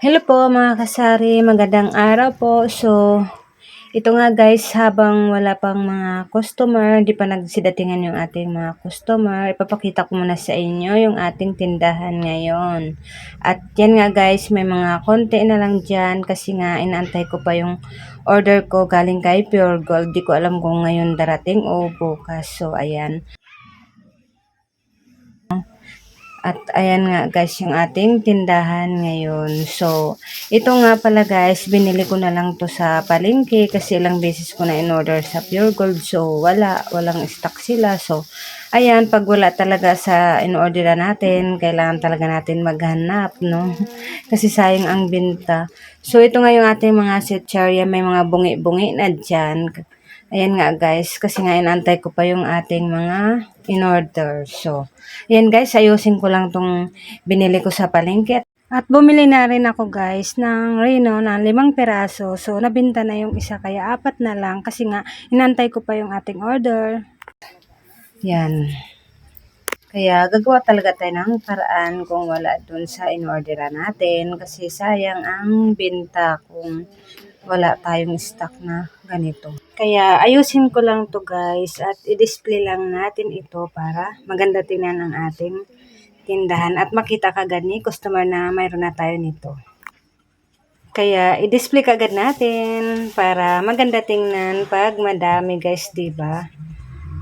Hello po mga kasari, magandang araw po. So, ito nga guys, habang wala pang mga customer, di pa nagsidatingan yung ating mga customer, ipapakita ko muna sa inyo yung ating tindahan ngayon. At yan nga guys, may mga konti na lang dyan kasi nga inaantay ko pa yung order ko galing kay Pure Gold. Di ko alam kung ngayon darating o bukas. So, ayan. At ayan nga guys yung ating tindahan ngayon. So, ito nga pala guys, binili ko na lang to sa palengke kasi ilang beses ko na in-order sa Pure Gold. So, wala, walang stock sila. So, ayan, pag wala talaga sa in-order natin, kailangan talaga natin maghanap, no? Kasi sayang ang binta. So, ito nga yung ating mga sitcharia, may mga bungi-bungi na dyan. Ayan nga guys, kasi nga inantay ko pa yung ating mga in-order. So, ayan guys, ayusin ko lang tong binili ko sa palengke. At bumili na rin ako guys ng Reno na limang peraso. So, nabinta na yung isa kaya apat na lang kasi nga inantay ko pa yung ating order. Yan. Kaya gagawa talaga tayo ng paraan kung wala dun sa in-orderan natin kasi sayang ang binta kung wala tayong stock na ganito. Kaya ayusin ko lang to guys at i-display lang natin ito para maganda tingnan ang ating tindahan at makita kagad ni customer na mayroon na tayo nito. Kaya i-display kagad natin para maganda tingnan pag madami guys, 'di ba?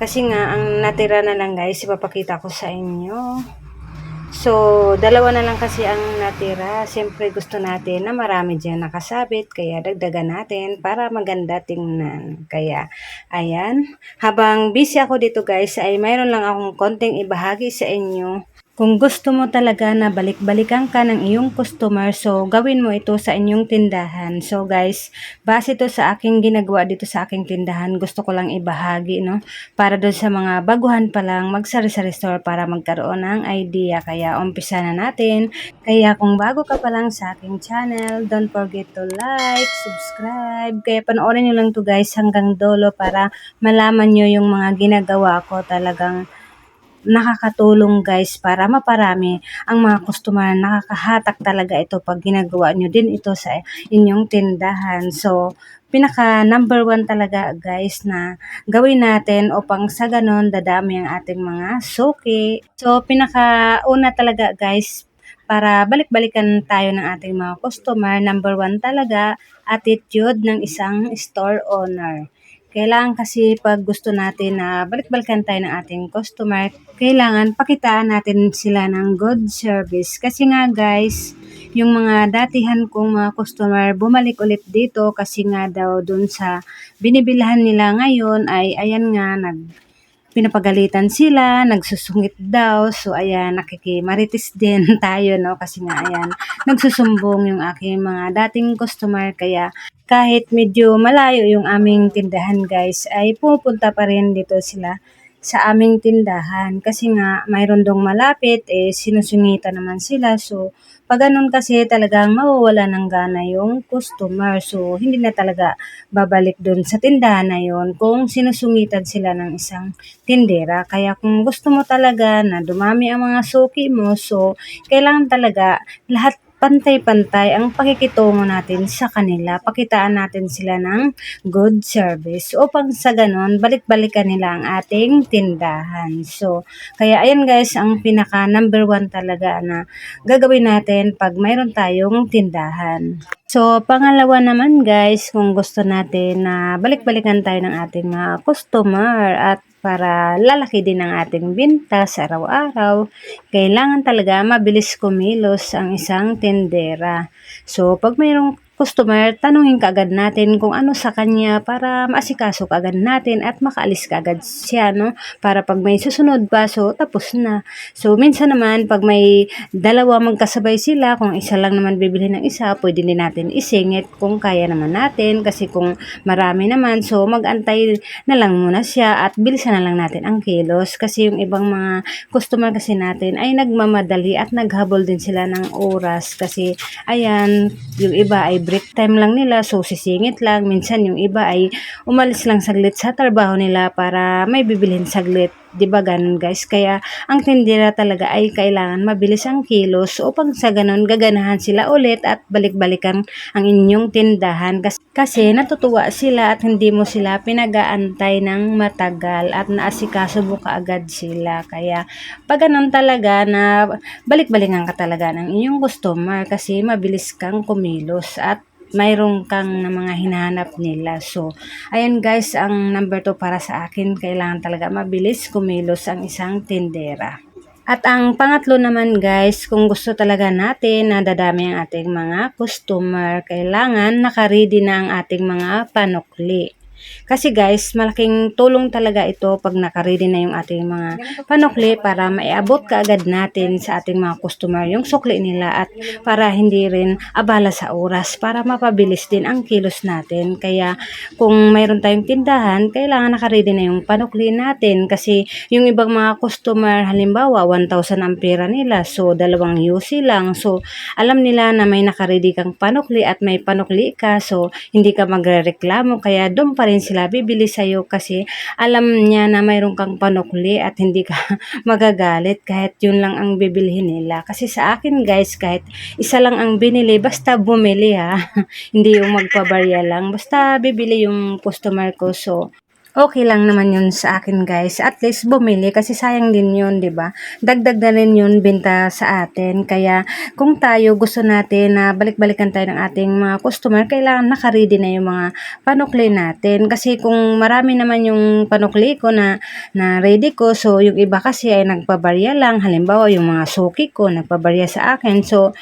Kasi nga ang natira na lang guys, ipapakita ko sa inyo. So, dalawa na lang kasi ang natira. Siyempre gusto natin na marami dyan nakasabit. Kaya dagdagan natin para maganda tingnan. Kaya, ayan. Habang busy ako dito guys, ay mayroon lang akong konting ibahagi sa inyo kung gusto mo talaga na balik-balikan ka ng iyong customer, so gawin mo ito sa inyong tindahan. So guys, base ito sa aking ginagawa dito sa aking tindahan, gusto ko lang ibahagi, no? Para doon sa mga baguhan pa lang magsari-sari store para magkaroon ng idea. Kaya umpisa na natin. Kaya kung bago ka pa lang sa aking channel, don't forget to like, subscribe. Kaya panoorin nyo lang to guys hanggang dolo para malaman nyo yung mga ginagawa ko talagang nakakatulong guys para maparami ang mga customer. Nakakahatak talaga ito pag ginagawa nyo din ito sa inyong tindahan. So, pinaka number one talaga guys na gawin natin upang sa ganon dadami ang ating mga suki. So, pinaka una talaga guys para balik-balikan tayo ng ating mga customer. Number one talaga, attitude ng isang store owner. Kailangan kasi pag gusto natin na balik-balikan tayo ng ating customer, kailangan pakitaan natin sila ng good service. Kasi nga guys, yung mga datihan kong mga customer bumalik ulit dito kasi nga daw dun sa binibilhan nila ngayon ay ayan nga nag pinapagalitan sila, nagsusungit daw. So, ayan, nakikimaritis din tayo, no? Kasi nga, ayan, nagsusumbong yung aking mga dating customer. Kaya, kahit medyo malayo yung aming tindahan guys, ay pupunta pa rin dito sila sa aming tindahan. Kasi nga, mayroon dong malapit, eh, sinusungitan naman sila. So, pag ganun kasi talagang mawawala ng gana yung customer. So, hindi na talaga babalik dun sa tindahan na yon kung sinusungitan sila ng isang tindera. Kaya kung gusto mo talaga na dumami ang mga suki mo, so, kailangan talaga lahat pantay-pantay ang pakikitungo natin sa kanila. Pakitaan natin sila ng good service upang sa ganon, balik-balikan nila ang ating tindahan. So, kaya ayan guys, ang pinaka number one talaga na gagawin natin pag mayroon tayong tindahan. So, pangalawa naman guys, kung gusto natin na balik-balikan tayo ng ating mga customer at para lalaki din ang ating binta sa araw-araw, kailangan talaga mabilis kumilos ang isang tendera. So, pag mayroong customer, tanungin kaagad natin kung ano sa kanya para maasikaso kaagad natin at makaalis kaagad siya, no? Para pag may susunod pa, so tapos na. So, minsan naman, pag may dalawa magkasabay sila, kung isa lang naman bibili ng isa, pwede din natin isingit kung kaya naman natin. Kasi kung marami naman, so magantay na lang muna siya at bilisan na lang natin ang kilos. Kasi yung ibang mga customer kasi natin ay nagmamadali at naghabol din sila ng oras. Kasi, ayan, yung iba ay break time lang nila, so sisingit lang. Minsan yung iba ay umalis lang saglit sa trabaho nila para may bibilhin saglit 'di ba ganun guys? Kaya ang tindera talaga ay kailangan mabilis ang kilos upang sa ganun gaganahan sila ulit at balik-balikan ang inyong tindahan kasi, kasi natutuwa sila at hindi mo sila pinag-aantay ng matagal at naasikaso mo kaagad sila. Kaya pag ganun talaga na balik-balikan ka talaga ng inyong customer kasi mabilis kang kumilos at mayroon kang na mga hinahanap nila. So, ayan guys, ang number 2 para sa akin, kailangan talaga mabilis kumilos ang isang tindera. At ang pangatlo naman guys, kung gusto talaga natin na dadami ang ating mga customer, kailangan nakaready na ang ating mga panukli. Kasi guys, malaking tulong talaga ito pag nakaready na yung ating mga panukli para maiabot kaagad natin sa ating mga customer yung sukli nila at para hindi rin abala sa oras para mapabilis din ang kilos natin. Kaya kung mayroon tayong tindahan, kailangan nakaready na yung panukli natin kasi yung ibang mga customer, halimbawa 1,000 ang nila, so dalawang UC lang. So alam nila na may nakaready kang panukli at may panukli ka, so hindi ka magrereklamo kaya doon pa rin sila bibili sa'yo kasi alam niya na mayroon kang panukli at hindi ka magagalit kahit yun lang ang bibilhin nila. Kasi sa akin guys, kahit isa lang ang binili, basta bumili ha. hindi yung magpabarya lang. Basta bibili yung customer ko. So, okay lang naman yun sa akin guys. At least bumili kasi sayang din yun, 'di ba? Dagdag na rin yun benta sa atin. Kaya kung tayo gusto natin na balik-balikan tayo ng ating mga customer, kailangan naka-ready na yung mga panukli natin. Kasi kung marami naman yung panukli ko na, na ready ko, so yung iba kasi ay nagpabarya lang. Halimbawa, yung mga suki ko nagpabarya sa akin. So,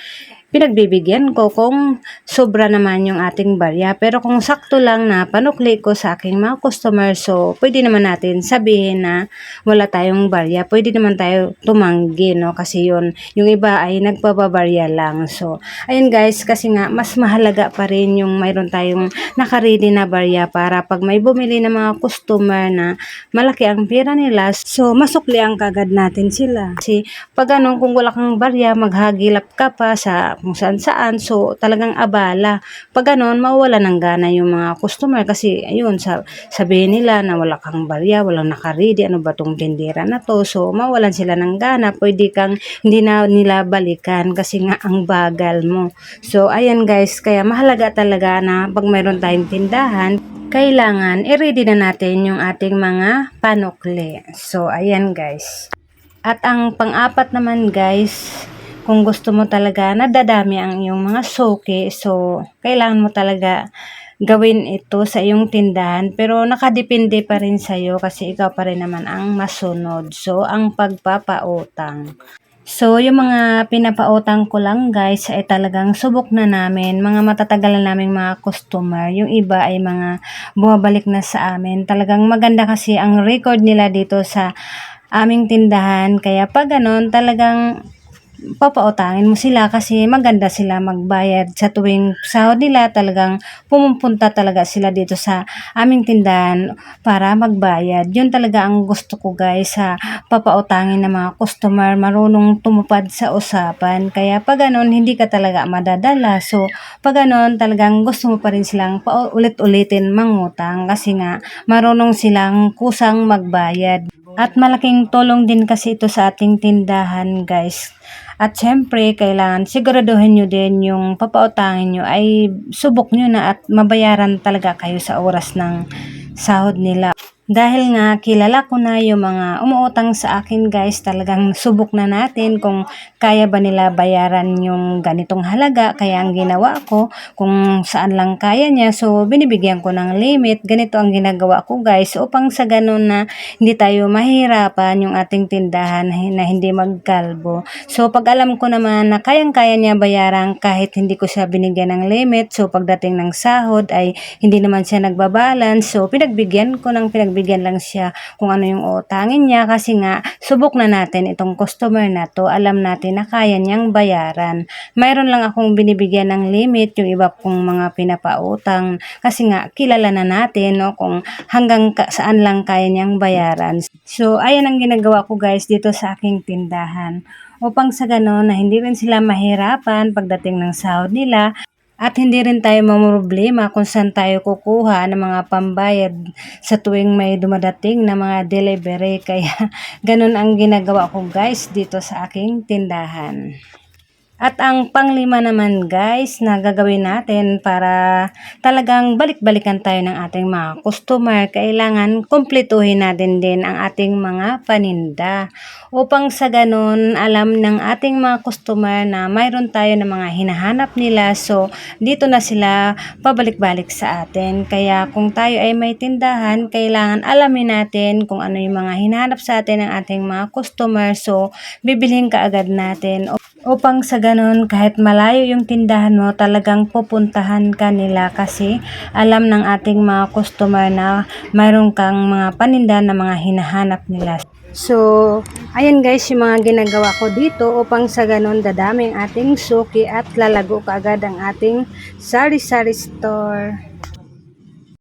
pinagbibigyan ko kung sobra naman yung ating barya. Pero kung sakto lang na panukli ko sa aking mga customer, so pwede naman natin sabihin na wala tayong barya. Pwede naman tayo tumanggi, no? Kasi yun, yung iba ay nagpapabarya lang. So, ayun guys, kasi nga, mas mahalaga pa rin yung mayroon tayong nakaready na barya para pag may bumili ng mga customer na malaki ang pera nila, so masukli ang kagad natin sila. Kasi pag ano, kung wala kang barya, maghagilap ka pa sa kung saan saan. So, talagang abala. Pag ganon, mawala ng gana yung mga customer kasi, ayun, sa, sabihin nila na wala kang barya, walang nakaredy, ano ba tong tindera na to. So, mawalan sila ng gana. Pwede kang hindi na nila balikan kasi nga ang bagal mo. So, ayan guys, kaya mahalaga talaga na pag mayroon tayong tindahan, kailangan i-ready na natin yung ating mga panukli. So, ayan guys. At ang pang-apat naman guys, kung gusto mo talaga na dadami ang iyong mga soke, so kailangan mo talaga gawin ito sa iyong tindahan pero nakadepende pa rin sa iyo kasi ikaw pa rin naman ang masunod. So, ang pagpapautang. So, yung mga pinapautang ko lang guys ay talagang subok na namin. Mga matatagal na naming mga customer. Yung iba ay mga bumabalik na sa amin. Talagang maganda kasi ang record nila dito sa aming tindahan. Kaya pag ganun, talagang papautangin mo sila kasi maganda sila magbayad sa tuwing sahod nila. Talagang pumupunta talaga sila dito sa aming tindahan para magbayad. Yun talaga ang gusto ko guys sa papautangin ng mga customer. Marunong tumupad sa usapan. Kaya pag ganun hindi ka talaga madadala. So pag ganun talagang gusto mo pa rin silang paulit-ulitin mangutang kasi nga marunong silang kusang magbayad. At malaking tulong din kasi ito sa ating tindahan guys at syempre, kailangan siguraduhin nyo din yung papautangin nyo ay subok nyo na at mabayaran talaga kayo sa oras ng sahod nila. Dahil nga kilala ko na yung mga umuutang sa akin guys, talagang subok na natin kung kaya ba nila bayaran yung ganitong halaga. Kaya ang ginawa ko, kung saan lang kaya niya, so binibigyan ko ng limit. Ganito ang ginagawa ko guys, upang sa ganun na hindi tayo mahirapan yung ating tindahan na hindi magkalbo. So pag alam ko naman na kayang-kaya niya bayaran kahit hindi ko siya binigyan ng limit, so pagdating ng sahod ay hindi naman siya nagbabalance, so pinagbigyan ko ng pinagbigyan bigyan lang siya kung ano yung utangin niya kasi nga subok na natin itong customer na to. Alam natin na kaya niyang bayaran. Mayroon lang akong binibigyan ng limit yung iba kong mga pinapautang kasi nga kilala na natin no, kung hanggang ka, saan lang kaya niyang bayaran. So ayan ang ginagawa ko guys dito sa aking tindahan upang sa ganon na hindi rin sila mahirapan pagdating ng sahod nila At hindi rin tayo mamroblema kung saan tayo kukuha ng mga pambayad sa tuwing may dumadating na mga delivery. Kaya ganun ang ginagawa ko guys dito sa aking tindahan. At ang panglima naman guys na gagawin natin para talagang balik-balikan tayo ng ating mga customer, kailangan kumpletuhin natin din ang ating mga paninda. Upang sa ganun, alam ng ating mga customer na mayroon tayo ng mga hinahanap nila. So, dito na sila pabalik-balik sa atin. Kaya kung tayo ay may tindahan, kailangan alamin natin kung ano yung mga hinahanap sa atin ng ating mga customer. So, bibilhin ka agad natin upang sa ganun kahit malayo yung tindahan mo talagang pupuntahan ka nila kasi alam ng ating mga customer na mayroon kang mga paninda na mga hinahanap nila. So, ayan guys yung mga ginagawa ko dito upang sa ganun dadami ang ating suki at lalago kaagad ang ating sari-sari store.